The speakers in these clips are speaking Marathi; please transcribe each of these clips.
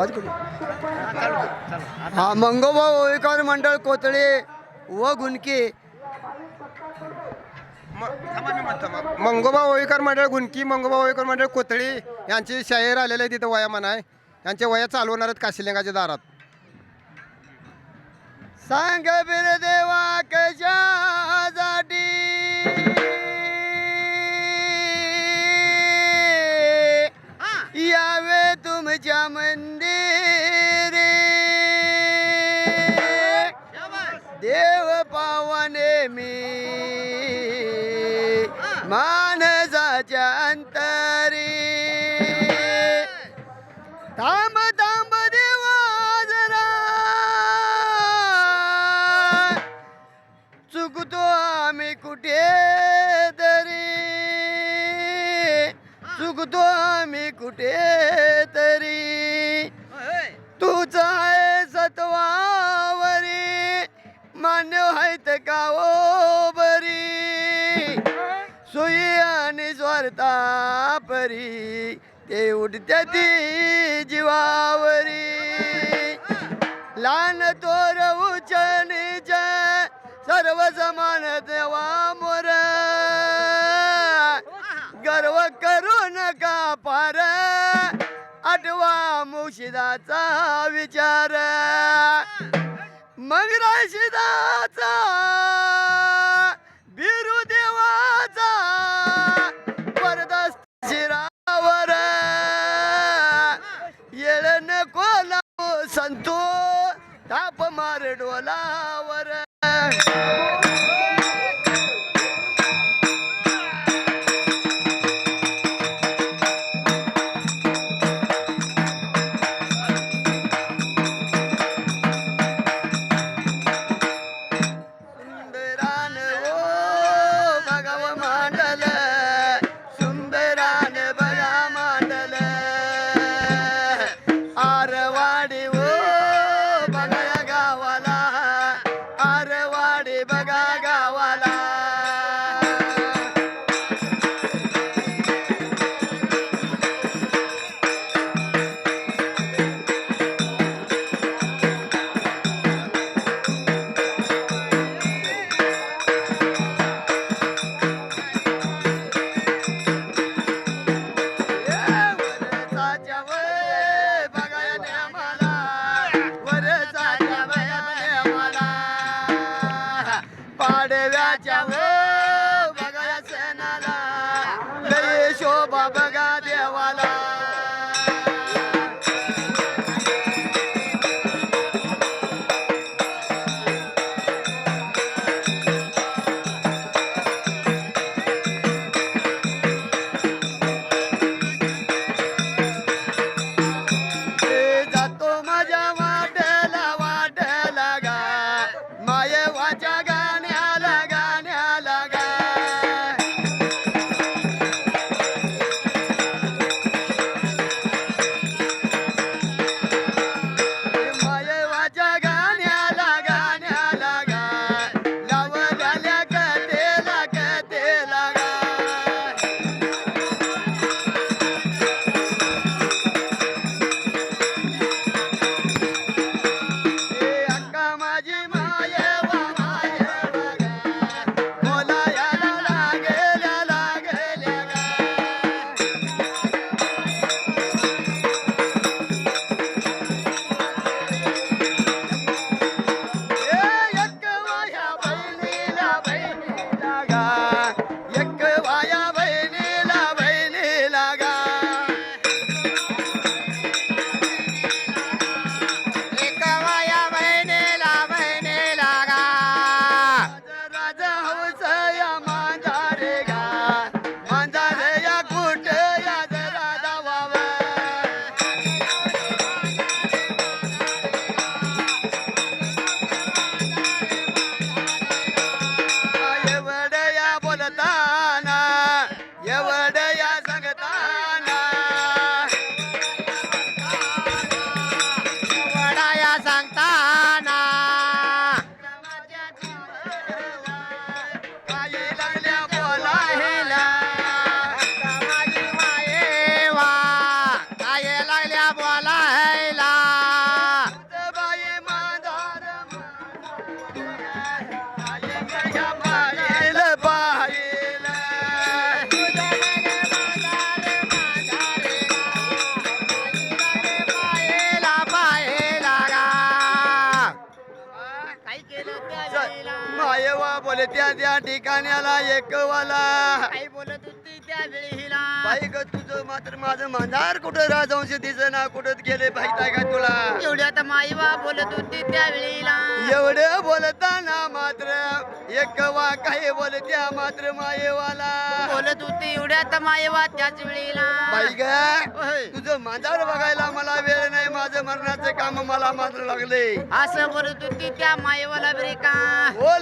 आवाज कुठे हा मंगोबा ओळीकर मंडळ कोतळे व गुणके. मंगोबा ओळीकर मंडळ गुणकी मंगोबा ओळीकर मंडळ कोथळी यांची शाहीर आलेले तिथं वया म्हणाय. यांच्या वया चालवणार आहेत काशिलिंगाच्या दारात. सांग बिर देवा कशासाठी चुकतो आम्ही कुठे तरी. तूच आहे सत्वावरी. मान्य आहेत का ओ बरी. सोयी आणि स्वार्था परी. ते उडत्या ती जीवावरी. लहान तोर उच नीच सर्व समान देवा मोर. गर्व आठवा मुशिदाचा विचार. मग राशिदाचा बिरू देवाचा शिरावर. येळ कोला लावू संतो ताप मार डोलावर. ठिकाण्याला एकवाला काही बोलत होती त्यावेळी हिला. बाई ग तुझं मात्र माझं मांजार कुठं राजवंश दिसना कुठं गेले आहे का तुला? एवढ्यात माईबा बोलत होती त्यावेळी हिला. एवढं बोलताना मात्र एकवा काही बोलत्या मात्र मायेवाला. बोलत होती एवढ्यात माईबा त्याच वेळीला बाई ग. तुझं मांजार बघायला मला वेळ नाही माझं मरणाचं काम मला मात्र लागले असं बोलत होती त्या माईवाला बरे का? बोला.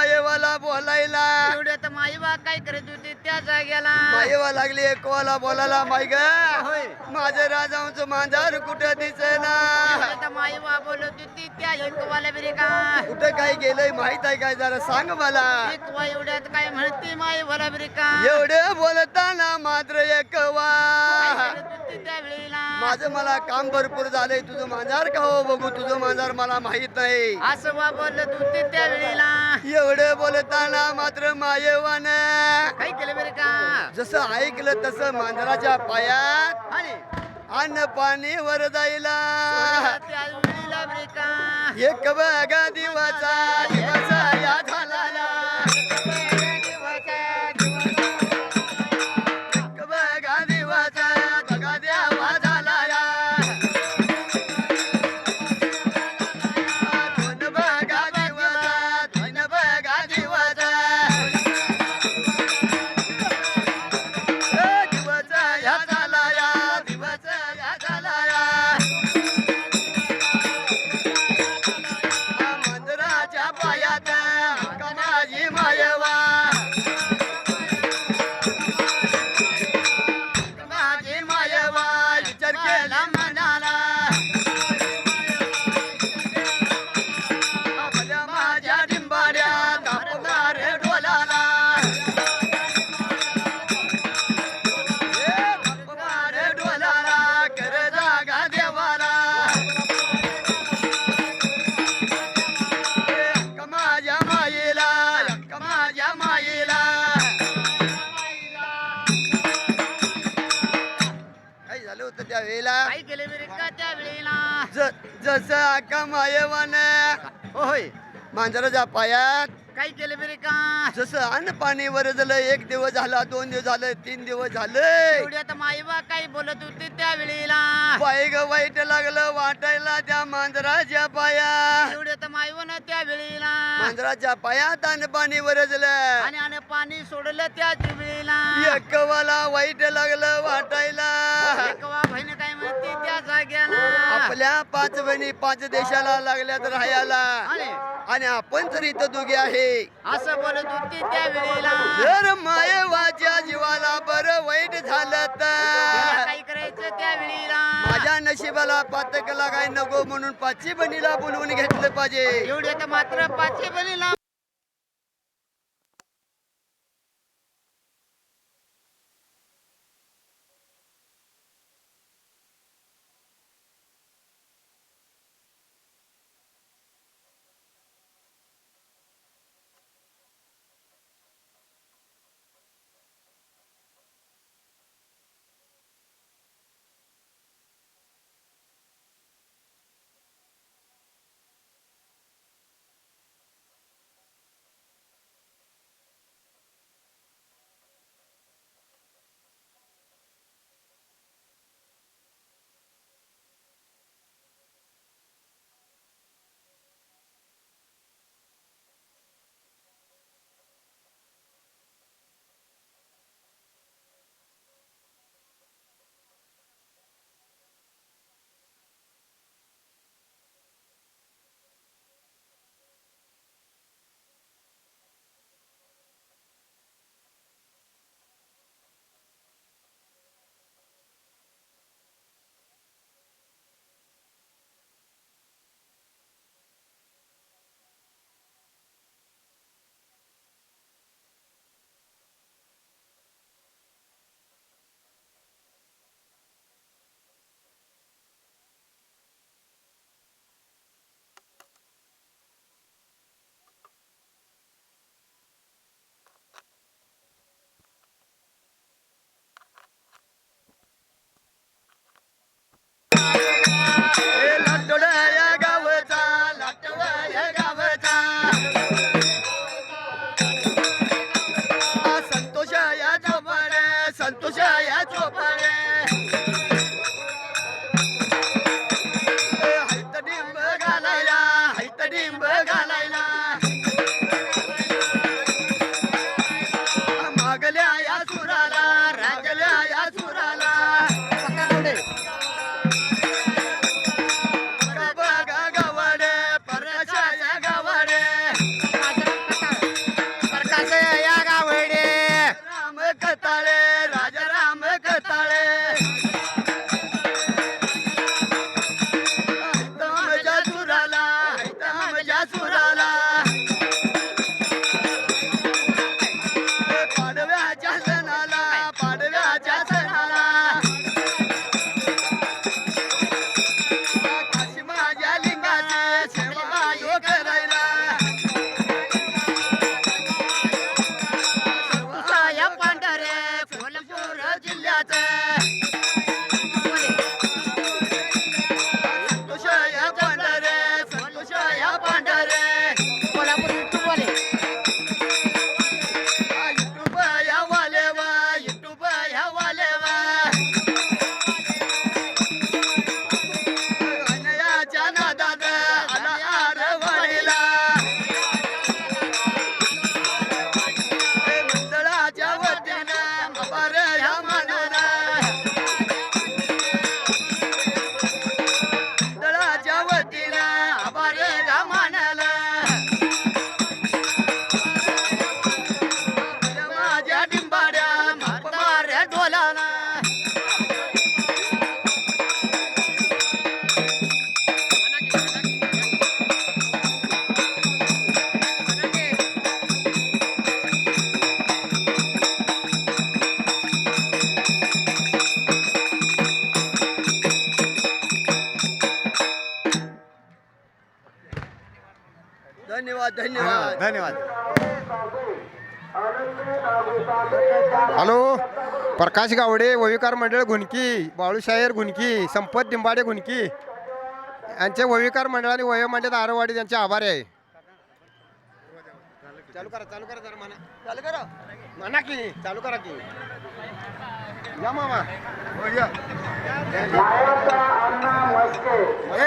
मायेवाला बोलायला. एवढ्यात माईबा काय करत होती? त्या जाग्याला मायेवा लागली एकवाला बोलायला माय ग. माझं राजांचं मांजार कुठं दिसेना? माईबा बोलत होती त्या एकवाला बरे का? कुठं काय गेलंय माहीत आहे काय जरा सांग मला? एकवा एवढ्यात काय म्हणते माईवाला बरे का? एवढं बोलताना मात्र एकवा माझं मला काम भरपूर झालंय तुझं मांजार का हो बघू? तुझं मांजार मला माहीत नाही. असं बा बोलत होती त्यावेळीला. एवढं बोलताना मात्र मायेवान. काय केलं जसं ऐकलं तसं मांजराच्या पायात आणि? अन्न पाणी वर जायला का? एक बघा दिवाचा दिवाचा या जसं अक्का मायेवान होय मांजराच्या पायात काय केलं बरे का? जसं अन्न पाणी वर झालं एक दिवस झाला दोन दिवस झालं तीन दिवस झालं. एवढ्यात माईबा काय बोलत होती त्यावेळीला? पाय ग वाईट लागलं वाटायला त्या मांजराच्या पायात. एवढ्यात माईवन त्यावेळीला. मांजराच्या पायात अन्न पाणी वरजलं आणि आणि पाणी सोडलं त्याच वेळीला एकवाला वाईट लागलं वाटायला. एकवा बहीण काय म्हणते त्या जाग्याला. आपल्या पाच बहिणी पाच देशाला लागल्यात राहायला. आणि? आणि आपण तर इथं दोघे आहे. असं बोलत होती त्यावेळीला जर मायेवाच्या जीवाला बरं वाईट झालं तर? काय करायचं त्यावेळीला माझ्या नशिबाला पातकला काय नको म्हणून पाचशे बहिणीला बोलवून घेतलं पाहिजे. एवढ्यात मात्र पाचशे बनीला धन्यवाद. धन्यवाद. हॅलो प्रकाश गावडे वविकार मंडळ घुनकी बाळूशाहेर घुनकी संपत दिंबाडे घुनकी. यांचे वविकार मंडळ आणि वय मंडळ आरवाडी यांचे आभार आहे. चालू करा चालू करा जरा म्हणा चालू करा. की चालू करा की. या मामा. हो,